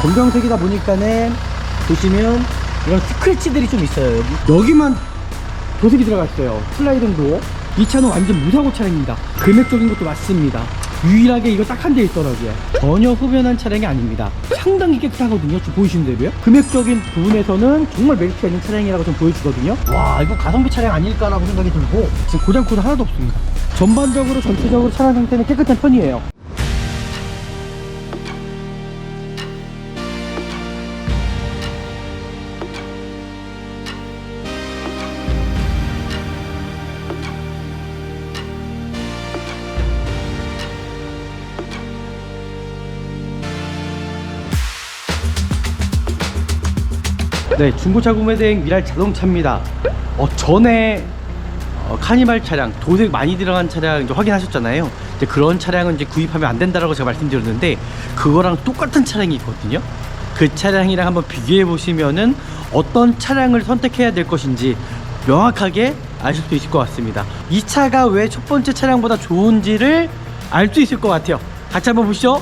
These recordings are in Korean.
검정색이다 보니까는 보시면 이런 스크래치들이 좀 있어요. 여기 여기만 도색이 들어가 있어요. 슬라이딩 도어 이 차는 완전 무사고 차량입니다. 금액적인 것도 맞습니다. 유일하게 이거 딱 한 대 있더라고요. 전혀 흡연한 차량이 아닙니다. 상당히 깨끗하거든요. 지금 보이시는 대로요. 금액적인 부분에서는 정말 메리트가 있는 차량이라고 좀 보여주거든요. 와 이거 가성비 차량 아닐까라고 생각이 들고 지금 고장 코드 하나도 없습니다. 전반적으로 전체적으로 차량 상태는 깨끗한 편이에요 네, 중고차 구매 대행 미랄 자동차입니다. 어, 전에 어, 카니발 차량, 도색 많이 들어간 차량 이제 확인하셨잖아요. 이제 그런 차량은 이제 구입하면 안 된다라고 제가 말씀드렸는데 그거랑 똑같은 차량이 있거든요. 그 차량이랑 한번 비교해 보시면은 어떤 차량을 선택해야 될 것인지 명확하게 아실 수 있을 것 같습니다. 이 차가 왜 첫 번째 차량보다 좋은지를 알 수 있을 것 같아요. 같이 한번 보시죠.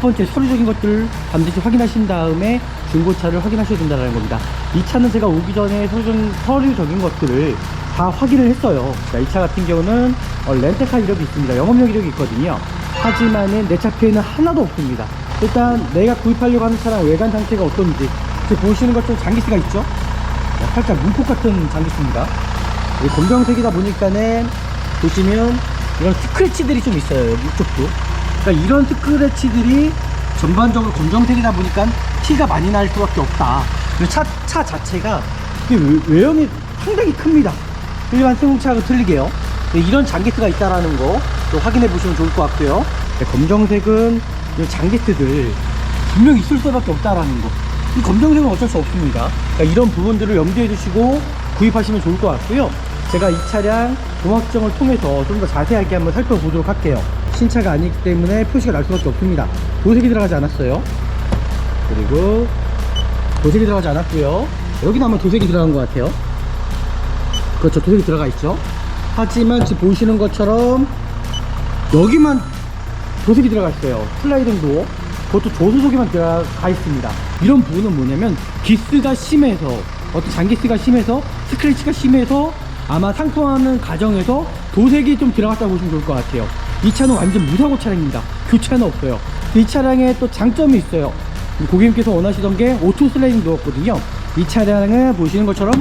첫 번째 서류적인 것들을 반드시 확인하신 다음에 중고차를 확인하셔야 된다는 겁니다. 이 차는 제가 오기 전에 서류적인, 서류적인 것들을 다 확인을 했어요. 자, 이 차 같은 경우는 어, 렌트카 이력이 있습니다. 영업력 이력이 있거든요. 하지만은 내 차표에는 하나도 없습니다. 일단 내가 구입하려고 하는 차량 외관 상태가 어떤지 지금 보시는 것처럼 장기스가 있죠? 자, 살짝 문콕 같은 장기스입니다. 이 검정색이다 보니까는 보시면 이런 스크래치들이 좀 있어요. 이쪽도. 그러니까 이런 스크래치들이 전반적으로 검정색이다 보니까 티가 많이 날 수밖에 없다. 차, 차 자체가 외형이 상당히 큽니다. 일반 승용차하고 틀리게요. 네, 이런 장기트가 있다라는 거 또 확인해 보시면 좋을 것 같고요. 네, 검정색은 이 장기트들 분명 있을 수밖에 없다라는 거. 이 검정색은 어쩔 수 없습니다. 그러니까 이런 부분들을 염두에 두시고 구입하시면 좋을 것 같고요. 제가 이 차량 공학정을 통해서 좀 더 자세하게 한번 살펴보도록 할게요. 신차가 아니기 때문에 표시가 날 수밖에 없습니다. 도색이 들어가지 않았어요. 그리고 도색이 들어가지 않았고요. 여기는 아마 도색이 들어간 것 같아요. 그렇죠. 도색이 들어가 있죠. 하지만 지금 보시는 것처럼 여기만 도색이 들어가 있어요. 슬라이딩 도어. 그것도 조수석에만 들어가 있습니다. 이런 부분은 뭐냐면 기스가 심해서 어떤 장기스가 심해서 스크래치가 심해서 아마 상품하는 과정에서 도색이 좀 들어갔다고 보시면 좋을 것 같아요. 이 차는 완전 무사고 차량입니다. 교체는 없어요. 이 차량에 또 장점이 있어요. 고객님께서 원하시던 게 오토 슬라이딩 도어거든요. 이 차량은 보시는 것처럼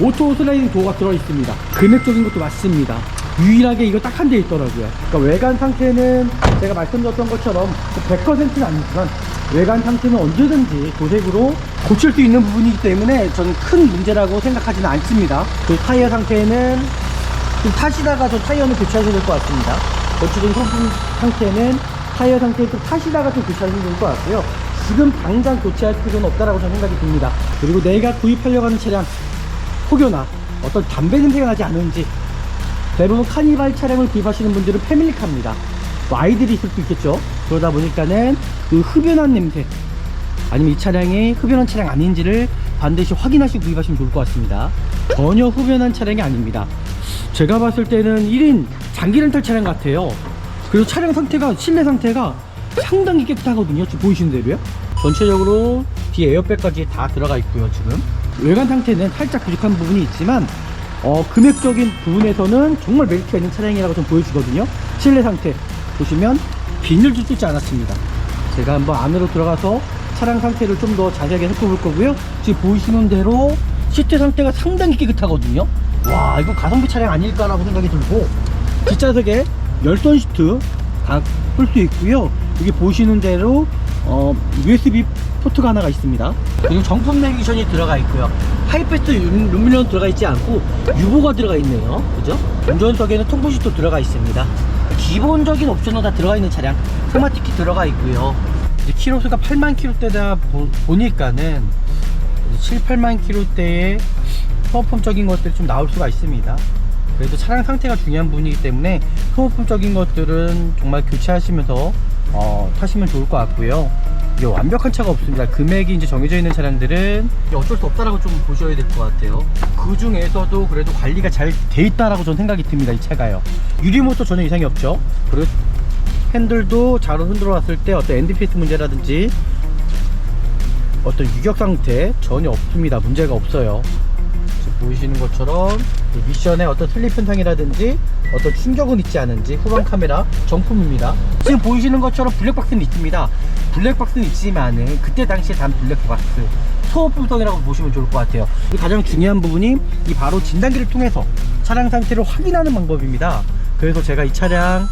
오토 슬라이딩 도어가 들어 있습니다. 금액적인 것도 맞습니다. 유일하게 이거 딱 한 대 있더라고요. 그러니까 외관 상태는 제가 말씀드렸던 것처럼 100%는 아니지만 외관 상태는 언제든지 도색으로 고칠 수 있는 부분이기 때문에 저는 큰 문제라고 생각하지는 않습니다. 그 타이어 상태는 좀 타시다가 저 타이어는 교체하셔야 될 것 같습니다. 전체적인 소품 상태는 타이어 상태에 좀 타시다가 좀 교체하시면 좋을 것 같고요. 지금 당장 교체할 필요는 없다라고 저는 생각이 듭니다. 그리고 내가 구입하려고 하는 차량 혹여나 어떤 담배 냄새가 나지 않은지 대부분 카니발 차량을 구입하시는 분들은 패밀리카입니다. 뭐 아이들이 있을 수 있겠죠. 그러다 보니까는 그 흡연한 냄새 아니면 이 차량이 흡연한 차량 아닌지를 반드시 확인하시고 구입하시면 좋을 것 같습니다. 전혀 흡연한 차량이 아닙니다. 제가 봤을 때는 1인 장기 렌탈 차량 같아요. 그리고 차량 상태가 실내 상태가 상당히 깨끗하거든요. 지금 보이시는 대로요. 전체적으로 뒤에 에어백까지 다 들어가 있고요. 지금 외관 상태는 살짝 부족한 부분이 있지만 어, 금액적인 부분에서는 정말 메리트가 있는 차량이라고 좀 보여주거든요. 실내 상태 보시면 비닐도 뜯지 않았습니다. 제가 한번 안으로 들어가서 차량 상태를 좀 더 자세하게 살펴볼 거고요. 지금 보이시는 대로 시트 상태가 상당히 깨끗하거든요. 와, 이거 가성비 차량 아닐까라고 생각이 들고 뒷좌석에 열선 시트 다 끌 수 있고요. 여기 보시는 대로 어, USB 포트가 하나가 있습니다. 그리고 정품 내비게이션이 들어가 있고요. 하이패스 룸- 룸밀러는 들어가 있지 않고 유보가 들어가 있네요. 그죠? 운전석에는 통보시도 들어가 있습니다. 기본적인 옵션은 다 들어가 있는 차량. 스마트키 들어가 있고요. 키로수가 8만 킬로대다 보, 보니까는 7, 8만 킬로대의 소모품적인 것들이 좀 나올 수가 있습니다. 그래도 차량 상태가 중요한 부분이기 때문에 소모품적인 것들은 정말 교체하시면서 어, 타시면 좋을 것 같고요. 이게 완벽한 차가 없습니다. 금액이 이제 정해져 있는 차량들은 어쩔 수 없다라고 좀 보셔야 될 것 같아요. 그 중에서도 그래도 관리가 잘 돼 있다라고 저는 생각이 듭니다. 이 차가요. 유리모터 전혀 이상이 없죠. 그리고 핸들도 잘 흔들어 놨을 때 어떤 NDPS 문제라든지 어떤 유격 상태 전혀 없습니다. 문제가 없어요. 보이시는 것처럼 이 미션에 어떤 슬립 현상이라든지 어떤 충격은 있지 않은지 후방 카메라 정품입니다. 지금 보이시는 것처럼 블랙박스는 있습니다. 블랙박스는 있지만은 그때 당시에 단 블랙박스 소음 분석이라고 보시면 좋을 것 같아요. 가장 중요한 부분이 이 바로 진단기를 통해서 차량 상태를 확인하는 방법입니다. 그래서 제가 이 차량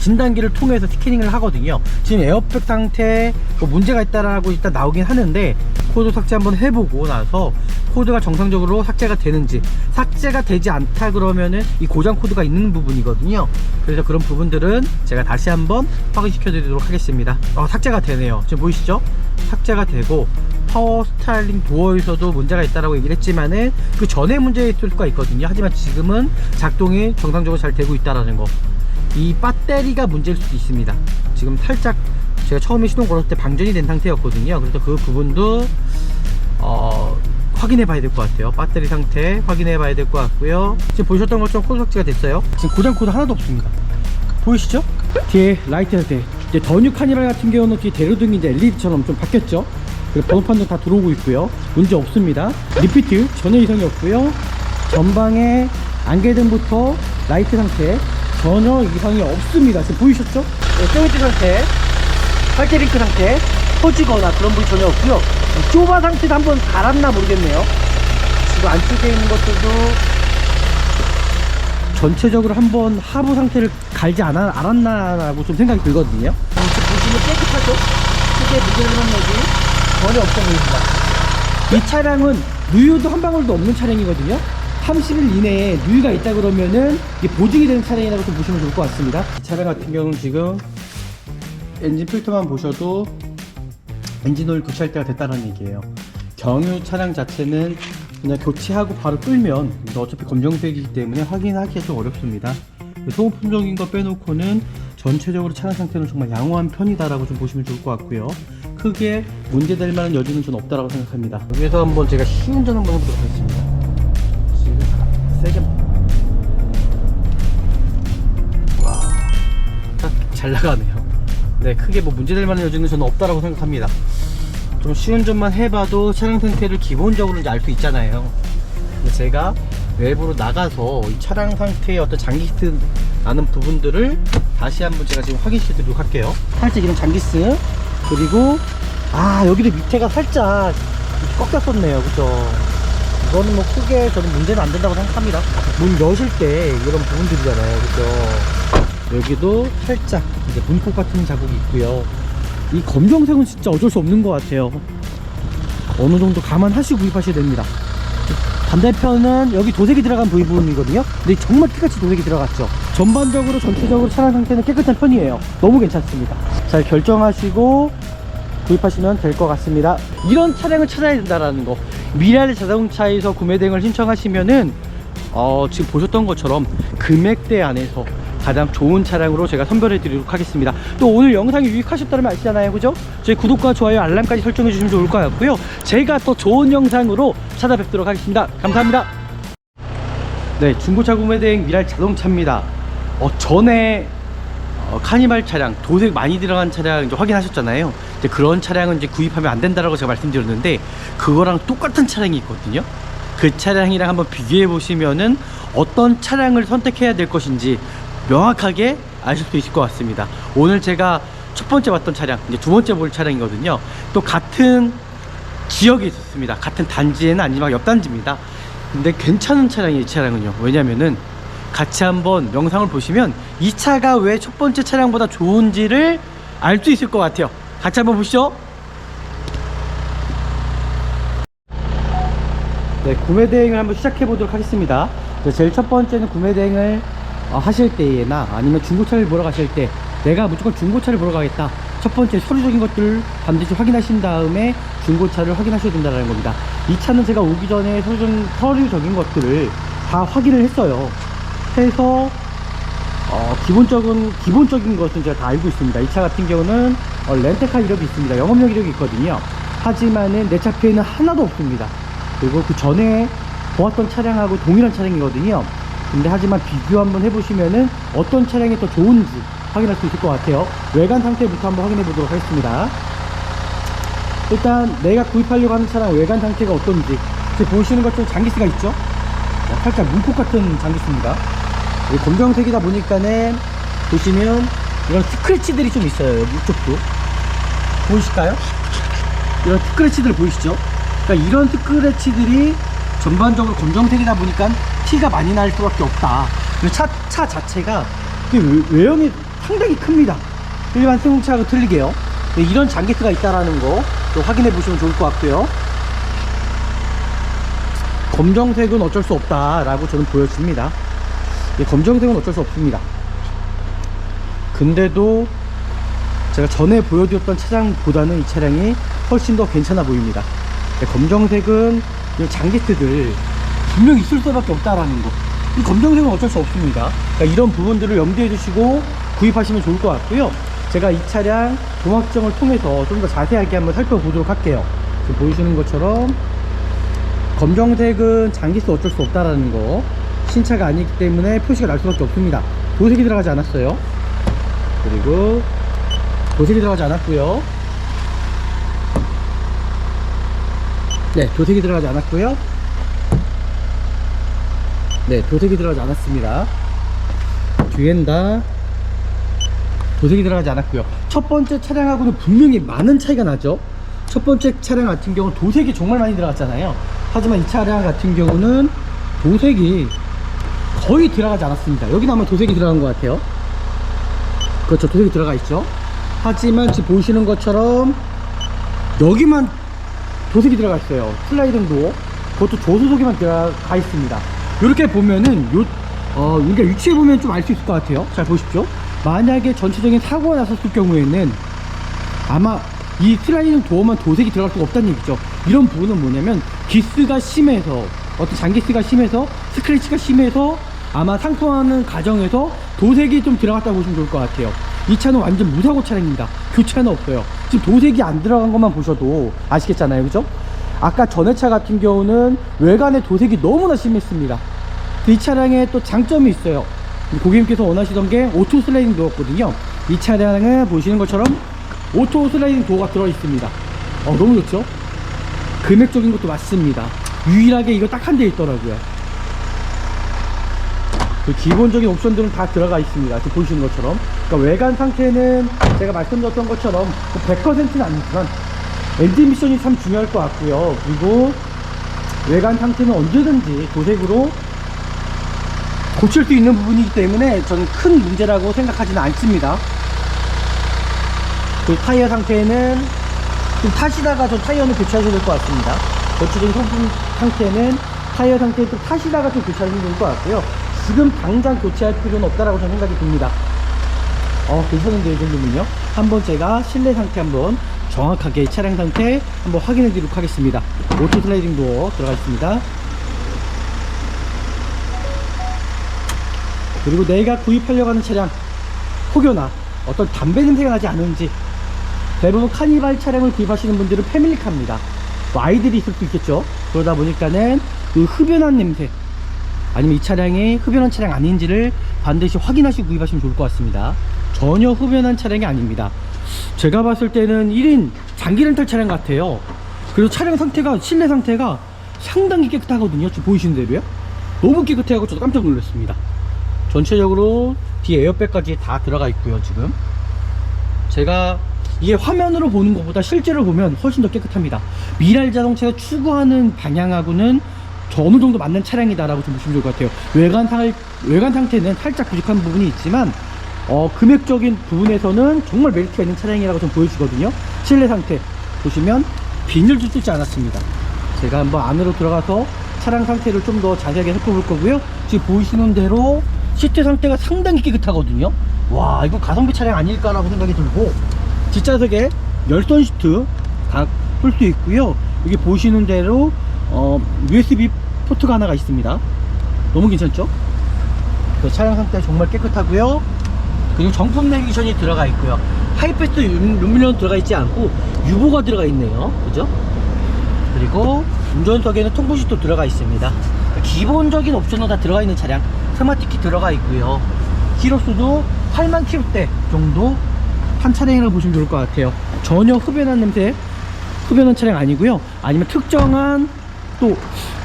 진단기를 통해서 스캐닝을 하거든요. 지금 에어백 상태 뭐 문제가 있다라고 일단 나오긴 하는데 코드 삭제 한번 해보고 나서 코드가 정상적으로 삭제가 되는지 삭제가 되지 않다 그러면은 이 고장 코드가 있는 부분이거든요. 그래서 그런 부분들은 제가 다시 한번 확인시켜 드리도록 하겠습니다. 어, 삭제가 되네요. 지금 보이시죠? 삭제가 되고 파워 스타일링 도어에서도 문제가 있다라고 얘기를 했지만은 그 전에 문제 있을 수가 있거든요. 하지만 지금은 작동이 정상적으로 잘 되고 있다라는 거. 이 배터리가 문제일 수도 있습니다. 지금 살짝 제가 처음에 시동 걸었을 때 방전이 된 상태였거든요. 그래서 그 부분도 어, 확인해 봐야 될 것 같아요. 배터리 상태 확인해 봐야 될 것 같고요. 지금 보셨던 것처럼 코드 삭제가 됐어요. 지금 고장 코드 하나도 없습니다. 보이시죠? 뒤에 라이트 상태. 이제 더뉴 카니발 같은 경우는 뒤에 대로등이 이제 LED처럼 좀 바뀌었죠. 그리고 번호판도 다 들어오고 있고요. 문제 없습니다. 리피트 전혀 이상이 없고요. 전방에 안개등부터 라이트 상태 전혀 이상이 없습니다. 지금 보이셨죠? 네, 세우지 상태, 팔대링크 상태, 터지거나 그런 부분이 전혀 없고요. 좁아 상태도 한번 갈았나 모르겠네요. 지금 안쪽에 있는 것들도 전체적으로 한번 하부 상태를 갈지 않았나라고 좀 생각이 들거든요. 어, 지금 보시면 깨끗하죠? 크게 문제를 한 적이 전혀 없어 보입니다. 이 차량은 누유도 한 방울도 없는 차량이거든요. 30일 이내에 누유가 있다 그러면은 이게 보증이 되는 차량이라고 좀 보시면 좋을 것 같습니다. 이 차량 같은 경우는 지금 엔진 필터만 보셔도 엔진 오일 교체할 때가 됐다는 얘기예요. 경유 차량 자체는 그냥 교체하고 바로 끌면 어차피 검정색이기 때문에 확인하기가 좀 어렵습니다. 소모품적인 거 빼놓고는 전체적으로 차량 상태는 정말 양호한 편이다라고 좀 보시면 좋을 것 같고요. 크게 문제될 만한 여지는 좀 없다라고 생각합니다. 여기서 한번 제가 시운전 한번 해보도록 하겠습니다. 세게 잘 나가네요. 네, 크게 뭐 문제될 만한 여지는 저는 없다라고 생각합니다. 좀 쉬운 점만 해봐도 차량 상태를 기본적으로 알 수 있잖아요. 근데 제가 외부로 나가서 이 차량 상태의 어떤 장기스 나는 부분들을 다시 한번 제가 지금 확인시켜 드리도록 할게요. 살짝 이런 장기스 그리고 아 여기도 밑에가 살짝 꺾였었네요, 그죠? 이거는 뭐 크게 저는 문제는 안 된다고 생각합니다. 문 여실 때 이런 부분들이잖아요, 그죠? 여기도 살짝 이제 문콕 같은 자국이 있고요. 이 검정색은 진짜 어쩔 수 없는 것 같아요. 어느 정도 감안하시고 구입하셔야 됩니다. 반대편은 여기 도색이 들어간 부분이거든요. 근데 정말 피같이 도색이 들어갔죠. 전반적으로 전체적으로 차량 상태는 깨끗한 편이에요. 너무 괜찮습니다. 잘 결정하시고 구입하시면 될 것 같습니다. 이런 차량을 찾아야 된다라는 거. 미랄 자동차에서 구매 대행을 신청하시면은 어, 지금 보셨던 것처럼 금액대 안에서 가장 좋은 차량으로 제가 선별해 드리도록 하겠습니다. 또 오늘 영상이 유익하셨다면 아시잖아요. 그죠? 저희 구독과 좋아요, 알람까지 설정해 주시면 좋을 것 같고요. 제가 또 좋은 영상으로 찾아뵙도록 하겠습니다. 감사합니다. 네, 중고차 구매 대행 미랄 자동차입니다. 어, 전에 어, 카니발 차량, 도색 많이 들어간 차량 이제 확인하셨잖아요. 이제 그런 차량은 이제 구입하면 안 된다라고 제가 말씀드렸는데 그거랑 똑같은 차량이 있거든요. 그 차량이랑 한번 비교해 보시면은 어떤 차량을 선택해야 될 것인지 명확하게 아실 수 있을 것 같습니다. 오늘 제가 첫 번째 봤던 차량, 이제 두 번째 볼 차량이거든요. 또 같은 지역에 있었습니다. 같은 단지에는 아니지만 옆 단지입니다. 근데 괜찮은 차량이 이 차량은요. 왜냐면은 같이 한번 영상을 보시면 이 차가 왜 첫 번째 차량보다 좋은지를 알 수 있을 것 같아요. 같이 한번 보시죠. 네, 구매 대행을 한번 시작해 보도록 하겠습니다. 네, 제일 첫 번째는 구매 대행을 어, 하실 때나 아니면 중고차를 보러 가실 때 내가 무조건 중고차를 보러 가겠다. 첫 번째 서류적인 것들을 반드시 확인하신 다음에 중고차를 확인하셔야 된다는 겁니다. 이 차는 제가 오기 전에 서류적, 서류적인 것들을 다 확인을 했어요. 해서 어, 기본적인 기본적인 것은 제가 다 알고 있습니다. 이 차 같은 경우는 어, 렌트카 이력이 있습니다. 영업력 이력이 있거든요. 하지만은 내 차표에는 하나도 없습니다. 그리고 그 전에 보았던 차량하고 동일한 차량이거든요. 근데 하지만 비교 한번 해보시면은 어떤 차량이 더 좋은지 확인할 수 있을 것 같아요. 외관 상태부터 한번 확인해 보도록 하겠습니다. 일단 내가 구입하려고 하는 차량 외관 상태가 어떤지 지금 보시는 것처럼 장기스가 있죠? 어, 살짝 문콕 같은 장기스입니다. 검정색이다 보니까는 보시면 이런 스크래치들이 좀 있어요. 여기 이쪽도 보이실까요? 이런 스크래치들 보이시죠? 그러니까 이런 스크래치들이 전반적으로 검정색이다 보니까 티가 많이 날 수밖에 없다. 차, 차 자체가 외형이 상당히 큽니다. 일반 승용차하고 틀리게요. 네, 이런 장기스가 있다라는 거또 확인해 보시면 좋을 것 같고요. 검정색은 어쩔 수 없다라고 저는 보여집니다. 예, 검정색은 어쩔 수 없습니다. 근데도 제가 전에 보여드렸던 차량보다는 이 차량이 훨씬 더 괜찮아 보입니다. 예, 검정색은 이 장기스들 분명 있을 수밖에 없다라는 거. 이 검정색은 어쩔 수 없습니다. 그러니까 이런 부분들을 염두해 두시고 구입하시면 좋을 것 같고요. 제가 이 차량 동학정을 통해서 좀 더 자세하게 한번 살펴보도록 할게요. 지금 보이시는 것처럼 검정색은 장기스 어쩔 수 없다라는 거 신차가 아니기 때문에 표시가 날 수밖에 없습니다. 도색이 들어가지 않았어요. 그리고 도색이 들어가지 않았고요. 네 도색이 들어가지 않았고요. 네 도색이 들어가지 않았습니다. 뒤엔 다 도색이 들어가지 않았고요. 첫 번째 차량하고는 분명히 많은 차이가 나죠. 첫 번째 차량 같은 경우는 도색이 정말 많이 들어갔잖아요. 하지만 이 차량 같은 경우는 도색이 거의 들어가지 않았습니다. 여기는 아마 도색이 들어간 것 같아요. 그렇죠. 도색이 들어가 있죠. 하지만 지금 보시는 것처럼 여기만 도색이 들어가 있어요. 슬라이딩 도어 그것도 조수석에만 들어가 있습니다. 이렇게 보면은 요 어, 우리가 위치해 보면 좀 알 수 있을 것 같아요. 잘 보십시오. 만약에 전체적인 사고가 났었을 경우에는 아마 이 슬라이딩 도어만 도색이 들어갈 수가 없다는 얘기죠. 이런 부분은 뭐냐면 기스가 심해서 어떤 장기스가 심해서 스크래치가 심해서 아마 상품하는 과정에서 도색이 좀 들어갔다고 보시면 좋을 것 같아요. 이 차는 완전 무사고 차량입니다. 교체는 없어요. 지금 도색이 안 들어간 것만 보셔도 아시겠잖아요. 그죠? 아까 전에 차 같은 경우는 외관에 도색이 너무나 심했습니다. 이 차량에 또 장점이 있어요. 고객님께서 원하시던 게 오토 슬라이딩 도어거든요. 이 차량은 보시는 것처럼 오토 슬라이딩 도어가 들어 있습니다. 어 너무 좋죠? 금액적인 것도 맞습니다. 유일하게 이거 딱 한 대 있더라고요 그 기본적인 옵션들은 다 들어가 있습니다 지금 보시는 것처럼 그러니까 외관 상태는 제가 말씀드렸던 것처럼 100%는 아니지만 엔진 미션이 참 중요할 것 같고요 그리고 외관 상태는 언제든지 도색으로 고칠 수 있는 부분이기 때문에 저는 큰 문제라고 생각하지는 않습니다 그 타이어 상태는 좀 타시다가 좀 타이어는 교체하셔야 될 것 같습니다. 전체적인 소품 상태는 타이어 상태는 좀 타시다가 좀 교체하시면 될 것 같고요. 지금 당장 교체할 필요는 없다라고 저는 생각이 듭니다. 어, 괜찮은데 이 정도면요. 한번 제가 실내 상태 한번 정확하게 차량 상태 한번 확인해 드리도록 하겠습니다. 오토 슬라이딩 도어 들어가 있습니다. 그리고 내가 구입하려고 하는 차량 혹여나 어떤 담배 냄새가 나지 않은지 대부분 카니발 차량을 구입하시는 분들은 패밀리카입니다. 뭐 아이들이 있을 수 있겠죠. 그러다 보니까는 그 흡연한 냄새 아니면 이 차량이 흡연한 차량 아닌지를 반드시 확인하시고 구입하시면 좋을 것 같습니다. 전혀 흡연한 차량이 아닙니다. 제가 봤을 때는 1인 장기 렌탈 차량 같아요. 그리고 차량 상태가 실내 상태가 상당히 깨끗하거든요. 지금 보이시는 대로요. 너무 깨끗해하고 저도 깜짝 놀랐습니다. 전체적으로 뒤에 에어백까지 다 들어가 있고요. 지금 제가 이게 화면으로 보는 것보다 실제로 보면 훨씬 더 깨끗합니다. 미랄 자동차가 추구하는 방향하고는 저 어느 정도 맞는 차량이다라고 좀 보시면 좋을 것 같아요. 외관 상 외관 상태는 살짝 부족한 부분이 있지만 어, 금액적인 부분에서는 정말 메리트가 있는 차량이라고 좀 보여지거든요. 실내 상태 보시면 비닐도 뜯지 않았습니다. 제가 한번 안으로 들어가서 차량 상태를 좀 더 자세하게 살펴볼 거고요. 지금 보이시는 대로 시트 상태가 상당히 깨끗하거든요. 와, 이거 가성비 차량 아닐까라고 생각이 들고 뒷좌석에 열선 시트 다풀수 있고요. 여기 보시는 대로 어, USB 포트가 하나가 있습니다. 너무 괜찮죠? 그 차량 상태 정말 깨끗하고요. 그리고 정품 내비게이션이 들어가 있고요. 하이패스 루미넌 들어가 있지 않고 유보가 들어가 있네요. 그죠? 그리고 운전석에는 통보시도 들어가 있습니다. 그러니까 기본적인 옵션은 다 들어가 있는 차량. 스마트키 들어가 있고요. 키로수도 8만 킬로대 정도 한 차량이라고 보시면 좋을 것 같아요. 전혀 흡연한 냄새, 흡연한 차량 아니고요. 아니면 특정한 또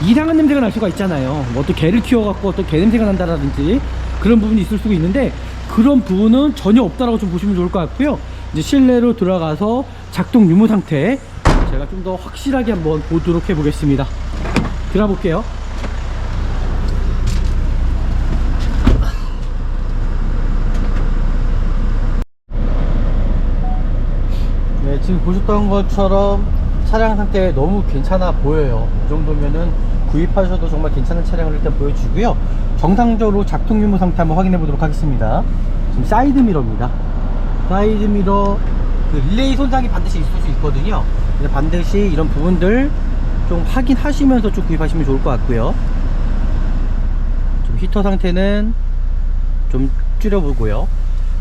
이상한 냄새가 날 수가 있잖아요. 뭐 어떤 개를 키워갖고 어떤 개 냄새가 난다라든지 그런 부분이 있을 수가 있는데 그런 부분은 전혀 없다라고 좀 보시면 좋을 것 같고요. 이제 실내로 들어가서 작동 유무 상태 제가 좀 더 확실하게 한번 보도록 해 보겠습니다. 들어가 볼게요. 네, 지금 보셨던 것처럼 차량 상태 너무 괜찮아 보여요. 이 정도면은 구입하셔도 정말 괜찮은 차량을 일단 보여주고요. 정상적으로 작동 유무 상태 한번 확인해 보도록 하겠습니다. 지금 사이드 미러입니다. 사이드 미러 그 릴레이 손상이 반드시 있을 수 있거든요. 반드시 이런 부분들 좀 확인하시면서 좀 구입하시면 좋을 것 같고요. 좀 히터 상태는 좀 줄여보고요.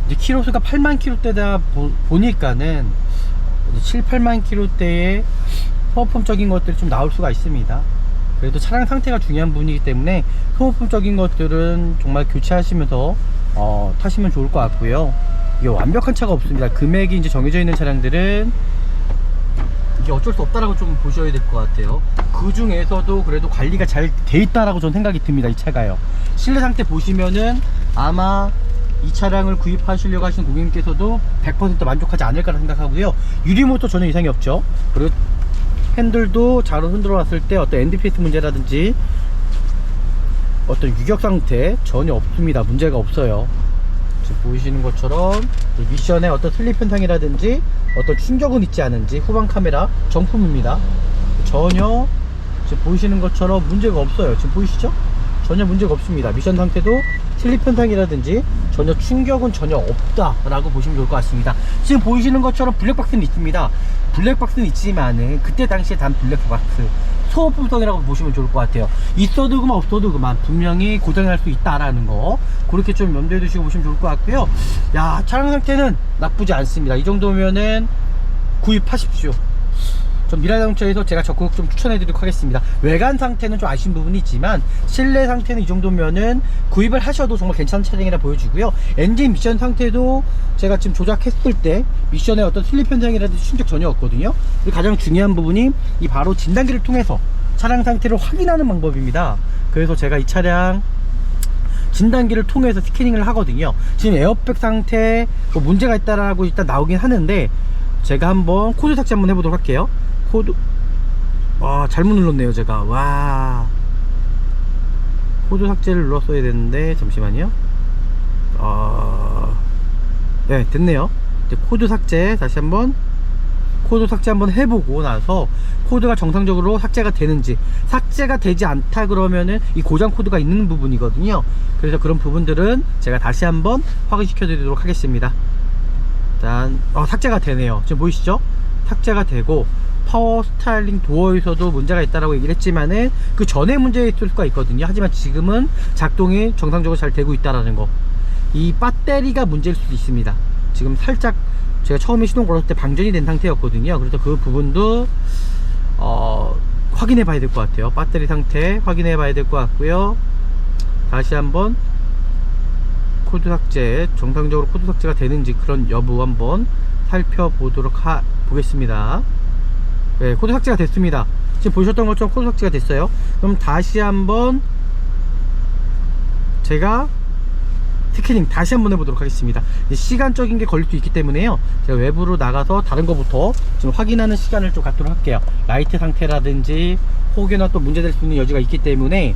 이제 키로수가 8만 킬로대다 보니까는 7, 8만 킬로대의 소모품적인 것들이 좀 나올 수가 있습니다. 그래도 차량 상태가 중요한 부분이기 때문에 소모품적인 것들은 정말 교체하시면서 어, 타시면 좋을 것 같고요. 이게 완벽한 차가 없습니다. 금액이 이제 정해져 있는 차량들은 이게 어쩔 수 없다라고 좀 보셔야 될 것 같아요. 그 중에서도 그래도 관리가 잘 돼 있다라고 저는 생각이 듭니다. 이 차가요. 실내 상태 보시면은 아마 이 차량을 구입하시려고 하시는 고객님께서도 100% 만족하지 않을 거라 생각하고요. 유리모터 전혀 이상이 없죠. 그리고 핸들도 잘 흔들어 놨을 때 어떤 NDPS 문제라든지 어떤 유격 상태 전혀 없습니다. 문제가 없어요. 지금 보이시는 것처럼 이 미션에 어떤 슬립 현상이라든지 어떤 충격은 있지 않은지 후방 카메라 정품입니다. 전혀 지금 보이시는 것처럼 문제가 없어요. 지금 보이시죠? 전혀 문제가 없습니다. 미션 상태도 슬립 현상이라든지 전혀 충격은 전혀 없다라고 보시면 좋을 것 같습니다. 지금 보이시는 것처럼 블랙박스는 있습니다. 블랙박스는 있지만은 그때 당시에 단 블랙박스 소모품성이라고 보시면 좋을 것 같아요. 있어도 그만 없어도 그만 분명히 고장날 수 있다라는 거 그렇게 좀 염두에 두시고 보시면 좋을 것 같고요. 야 차량 상태는 나쁘지 않습니다. 이 정도면은 구입하십시오. 전 미라자동차에서 제가 적극 좀 추천해 드리도록 하겠습니다. 외관 상태는 좀 아쉬운 부분이 있지만 실내 상태는 이 정도면은 구입을 하셔도 정말 괜찮은 차량이라 보여지고요. 엔진 미션 상태도 제가 지금 조작했을 때 미션의 어떤 슬립 현상이라든지 충격 전혀 없거든요. 그리고 가장 중요한 부분이 이 바로 진단기를 통해서 차량 상태를 확인하는 방법입니다. 그래서 제가 이 차량 진단기를 통해서 스캐닝을 하거든요. 지금 에어백 상태 뭐 문제가 있다라고 일단 나오긴 하는데 제가 한번 코드 삭제 한번 해보도록 할게요. 코드 와 잘못 눌렀네요 제가. 와. 코드 삭제를 눌렀어야 되는데 잠시만요. 어... 네 됐네요. 이제 코드 삭제 다시 한번 코드 삭제 한번 해보고 나서 코드가 정상적으로 삭제가 되는지 삭제가 되지 않다 그러면은 이 고장 코드가 있는 부분이거든요. 그래서 그런 부분들은 제가 다시 한번 확인시켜 드리도록 하겠습니다. 일단 어, 삭제가 되네요. 지금 보이시죠? 삭제가 되고 파워 스타일링 도어에서도 문제가 있다라고 얘기를 했지만은 그 전에 문제 있을 수가 있거든요. 하지만 지금은 작동이 정상적으로 잘 되고 있다라는 거 이 배터리가 문제일 수도 있습니다. 지금 살짝 제가 처음에 시동 걸었을 때 방전이 된 상태였거든요. 그래서 그 부분도 어, 확인해 봐야 될 것 같아요. 배터리 상태 확인해 봐야 될 것 같고요. 다시 한번 코드 삭제 정상적으로 코드 삭제가 되는지 그런 여부 한번 살펴보도록 하, 보겠습니다 네 코드 삭제가 됐습니다. 지금 보셨던 것처럼 코드 삭제가 됐어요. 그럼 다시 한번 제가 스캐닝 다시 한번 해보도록 하겠습니다. 시간적인 게 걸릴 수 있기 때문에요. 제가 외부로 나가서 다른 거부터 좀 확인하는 시간을 좀 갖도록 할게요. 라이트 상태라든지 혹여나 또 문제될 수 있는 여지가 있기 때문에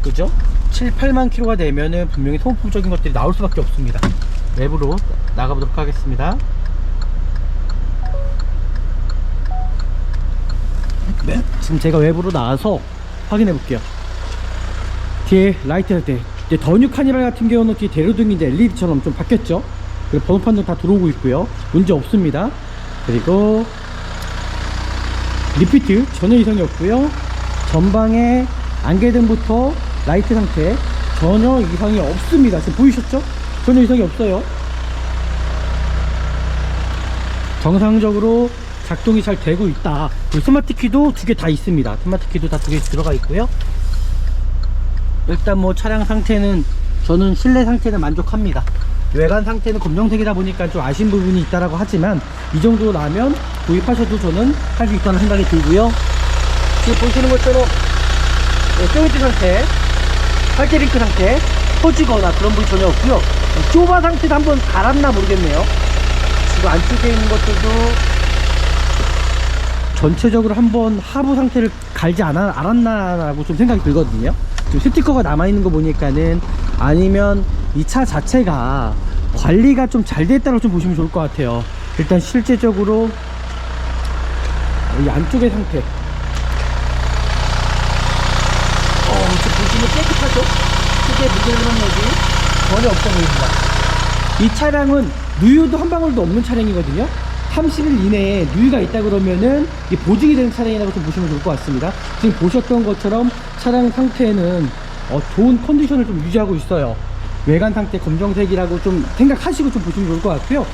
그죠? 7, 8만 킬로가 되면은 분명히 소모품적인 것들이 나올 수밖에 없습니다. 외부로 나가보도록 하겠습니다 네, 지금 제가 외부로 나와서 확인해 볼게요. 뒤에 라이트 할때 이제 더뉴 카니발 같은 경우는 뒤에 대로등이 이제 LED처럼 좀 바뀌었죠? 그리고 번호판도 다 들어오고 있고요. 문제 없습니다. 그리고 리피트 전혀 이상이 없고요. 전방에 안개등부터 라이트 상태 전혀 이상이 없습니다. 지금 보이셨죠? 전혀 이상이 없어요. 정상적으로 작동이 잘 되고 있다. 스마트 키도 두 개 다 있습니다. 스마트 키도 다 두 개 들어가 있고요. 일단 뭐 차량 상태는 저는 실내 상태는 만족합니다. 외관 상태는 검정색이다 보니까 좀 아쉬운 부분이 있다라고 하지만 이 정도 나면 구입하셔도 저는 할 수 있다는 생각이 들고요. 지금 보시는 것처럼 쇼미트 상태, 팔테링크 상태, 터지거나 그런 부분이 전혀 없고요. 좁아 상태도 한번 갈았나 모르겠네요. 지금 안쪽에 있는 것들도 전체적으로 한번 하부 상태를 갈지 않아, 않았나라고 좀 생각이 들거든요. 지금 스티커가 남아있는 거 보니까는 아니면 이 차 자체가 관리가 좀 잘 됐다고 좀 보시면 좋을 것 같아요. 일단 실제적으로 이 안쪽의 상태. 어, 지금 보시면 깨끗하죠? 크게 문제는 여기 전혀 없어 보입니다. 이 차량은 누유도 한 방울도 없는 차량이거든요. 30일 이내에 누유가 있다 그러면은 이 보증이 되는 차량이라고 좀 보시면 좋을 것 같습니다. 지금 보셨던 것처럼 차량 상태는 어, 좋은 컨디션을 좀 유지하고 있어요. 외관 상태 검정색이라고 좀 생각하시고 좀 보시면 좋을 것 같고요.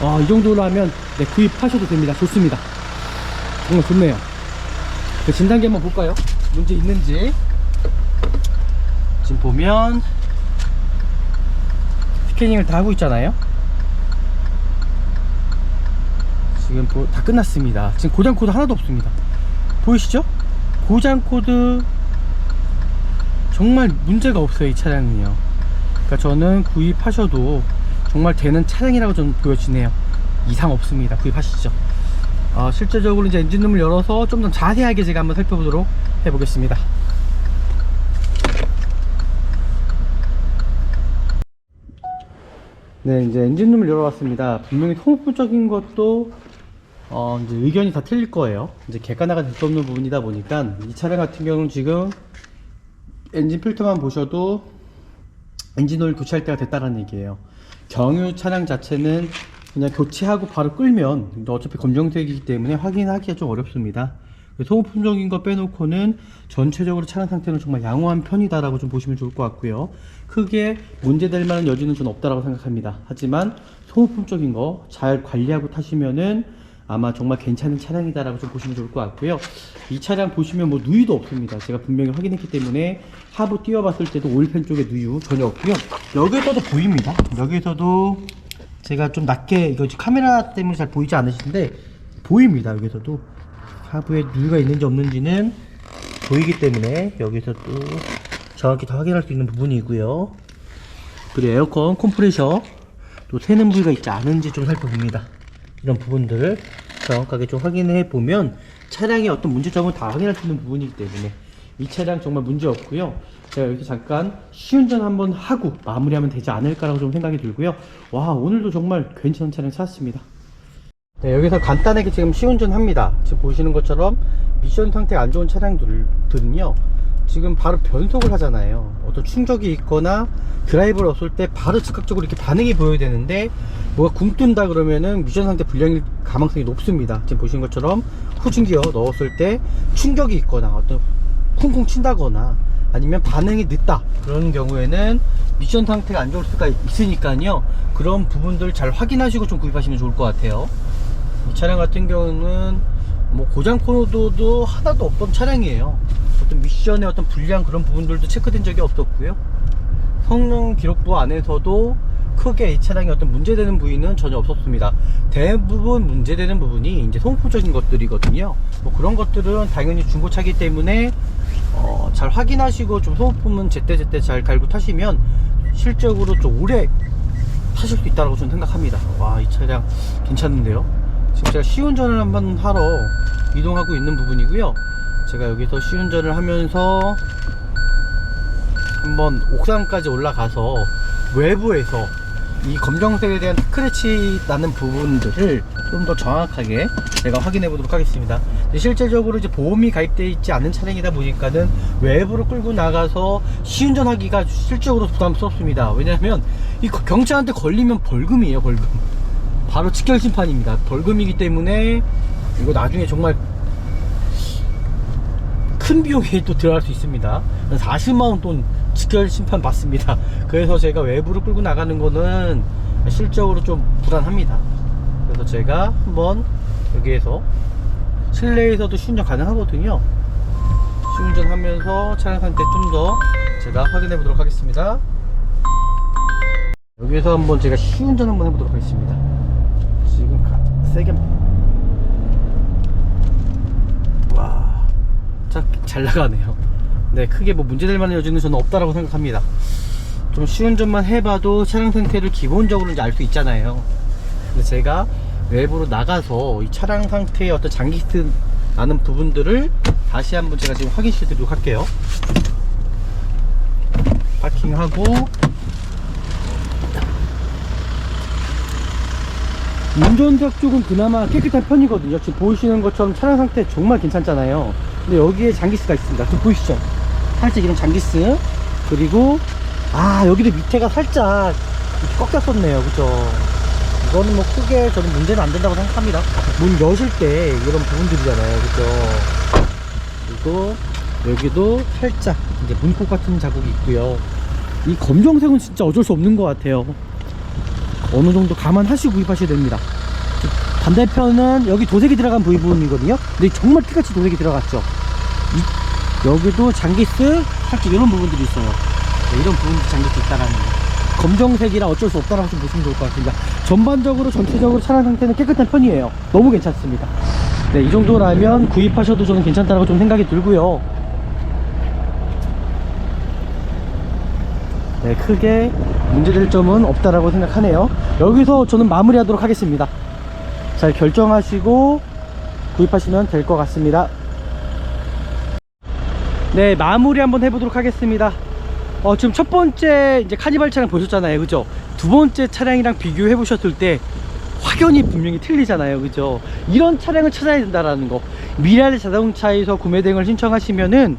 어, 이 정도로 하면 네, 구입하셔도 됩니다. 좋습니다. 정말 좋네요. 그 진단기 한번 볼까요? 문제 있는지. 지금 보면 스캐닝을 다 하고 있잖아요. 지금 보- 다 끝났습니다. 지금 고장 코드 하나도 없습니다. 보이시죠? 고장 코드 정말 문제가 없어요. 이 차량은요. 그러니까 저는 구입하셔도 정말 되는 차량이라고 저는 보여지네요. 이상 없습니다. 구입하시죠. 어, 실제적으로 이제 엔진룸을 열어서 좀 더 자세하게 제가 한번 살펴보도록 해보겠습니다. 네, 이제 엔진룸을 열어봤습니다. 분명히 소모품적인 것도 어, 이제 의견이 다 틀릴 거예요. 이제 객관화가 될 수 없는 부분이다 보니까 이 차량 같은 경우는 지금 엔진 필터만 보셔도 엔진 오일 교체할 때가 됐다는 얘기예요. 경유 차량 자체는 그냥 교체하고 바로 끌면 어차피 검정색이기 때문에 확인하기가 좀 어렵습니다. 소모품적인 거 빼놓고는 전체적으로 차량 상태는 정말 양호한 편이다라고 좀 보시면 좋을 것 같고요. 크게 문제될 만한 여지는 좀 없다라고 생각합니다. 하지만 소모품적인 거 잘 관리하고 타시면은 아마 정말 괜찮은 차량이다라고 좀 보시면 좋을 것 같고요. 이 차량 보시면 뭐 누유도 없습니다. 제가 분명히 확인했기 때문에 하부 띄워봤을 때도 오일팬 쪽에 누유 전혀 없고요. 여기서도 보입니다. 여기서도 제가 좀 낮게 이거 카메라 때문에 잘 보이지 않으신데 보입니다. 여기서도 하부에 누유가 있는지 없는지는 보이기 때문에 여기서도 정확히 다 확인할 수 있는 부분이고요. 그리고 에어컨 컴프레셔 또 새는 부위가 있지 않은지 좀 살펴봅니다. 이런 부분들을 정확하게 좀 확인해 보면 차량의 어떤 문제점은 다 확인할 수 있는 부분이기 때문에 이 차량 정말 문제 없고요. 제가 여기서 잠깐 시운전 한번 하고 마무리하면 되지 않을까라고 좀 생각이 들고요. 와 오늘도 정말 괜찮은 차량 찾았습니다. 네, 여기서 간단하게 지금 시운전 합니다. 지금 보시는 것처럼 미션 상태가 안 좋은 차량들은요, 지금 바로 변속을 하잖아요. 어떤 충격이 있거나 드라이브를 없을 때 바로 즉각적으로 이렇게 반응이 보여야 되는데, 뭐가 굼뜬다 그러면은 미션 상태 불량일 가능성이 높습니다. 지금 보시는 것처럼 후진기어 넣었을 때 충격이 있거나 어떤 쿵쿵 친다거나 아니면 반응이 늦다 그런 경우에는 미션 상태가 안 좋을 수가 있으니까요 그런 부분들 잘 확인하시고 좀 구입하시면 좋을 것 같아요 이 차량 같은 경우는 뭐 고장 코드도 하나도 없던 차량이에요 어떤 미션의 어떤 불량 그런 부분들도 체크된 적이 없었고요 성능 기록부 안에서도 크게 이 차량이 어떤 문제되는 부위는 전혀 없었습니다. 대부분 문제되는 부분이 이제 소모품적인 것들이거든요. 뭐 그런 것들은 당연히 중고차기 때문에 어, 잘 확인하시고 좀 소모품은 제때제때 잘 갈고 타시면 실적으로 좀 오래 타실 수 있다고 저는 생각합니다. 와, 이 차량 괜찮은데요? 지금 제가 시운전을 한번 하러 이동하고 있는 부분이고요. 제가 여기서 시운전을 하면서 한번 옥상까지 올라가서 외부에서 이 검정색에 대한 스크래치 나는 부분들을 좀 더 정확하게 제가 확인해 보도록 하겠습니다. 실제적으로 이제 보험이 가입되어 있지 않은 차량이다 보니까는 외부로 끌고 나가서 시운전하기가 실적으로 부담스럽습니다. 왜냐하면 이 경찰한테 걸리면 벌금이에요, 벌금. 바로 직결 심판입니다. 벌금이기 때문에 이거 나중에 정말 큰 비용이 또 들어갈 수 있습니다. 40만원 돈 직결 심판 받습니다. 그래서 제가 외부로 끌고 나가는 거는 실적으로 좀 불안합니다. 그래서 제가 한번 여기에서 실내에서도 시운전 가능하거든요. 시운전 하면서 차량 상태 좀 더 제가 확인해 보도록 하겠습니다. 여기서 한번 제가 시운전 한번 해보도록 하겠습니다. 세게 와, 자, 잘 나가네요. 네, 크게 뭐 문제될 만한 여지는 저는 없다라고 생각합니다. 좀 시운전만 해봐도 차량 상태를 기본적으로 이제 알 수 있잖아요. 근데 제가 외부로 나가서 이 차량 상태의 어떤 장기스 나는 부분들을 다시 한번 제가 지금 확인시켜 드리도록 할게요. 파킹하고 운전석 쪽은 그나마 깨끗한 편이거든요. 지금 보이시는 것처럼 차량 상태 정말 괜찮잖아요. 근데 여기에 장기스가 있습니다. 지금 보이시죠? 살짝 이런 장기스. 그리고, 아, 여기도 밑에가 살짝 꺾였었네요. 그죠? 이거는 뭐 크게 저는 문제는 안 된다고 생각합니다. 문 여실 때 이런 부분들이잖아요. 그죠? 그리고 여기도 살짝 이제 문콕 같은 자국이 있고요. 이 검정색은 진짜 어쩔 수 없는 것 같아요. 어느 정도 감안하시고 구입하셔야 됩니다. 반대편은 여기 도색이 들어간 부분이거든요. 근데 정말 피같이 도색이 들어갔죠. 이- 여기도 장기스 살짝 이런 부분들이 있어요. 네, 이런 부분도 장기스 있다라는 거. 검정색이라 어쩔 수 없다라고 좀 보시면 좋을 것 같습니다. 전반적으로 전체적으로 차량 상태는 깨끗한 편이에요. 너무 괜찮습니다. 네, 이 정도라면 구입하셔도 저는 괜찮다고 좀 생각이 들고요. 네, 크게 문제될 점은 없다라고 생각하네요. 여기서 저는 마무리하도록 하겠습니다. 잘 결정하시고 구입하시면 될 것 같습니다. 네, 마무리 한번 해보도록 하겠습니다. 어, 지금 첫 번째 이제 카니발 차량 보셨잖아요. 그죠? 두 번째 차량이랑 비교해 보셨을 때 확연히 분명히 틀리잖아요. 그죠? 이런 차량을 찾아야 된다라는 거. 미랄 자동차에서 구매 대행을 신청하시면은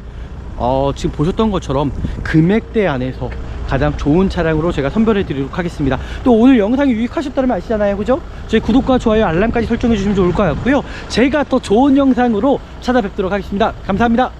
어, 지금 보셨던 것처럼 금액대 안에서 가장 좋은 차량으로 제가 선별해 드리도록 하겠습니다. 또 오늘 영상이 유익하셨다면 아시잖아요. 그죠? 저희 구독과 좋아요, 알람까지 설정해 주시면 좋을 것 같고요. 제가 더 좋은 영상으로 찾아뵙도록 하겠습니다. 감사합니다.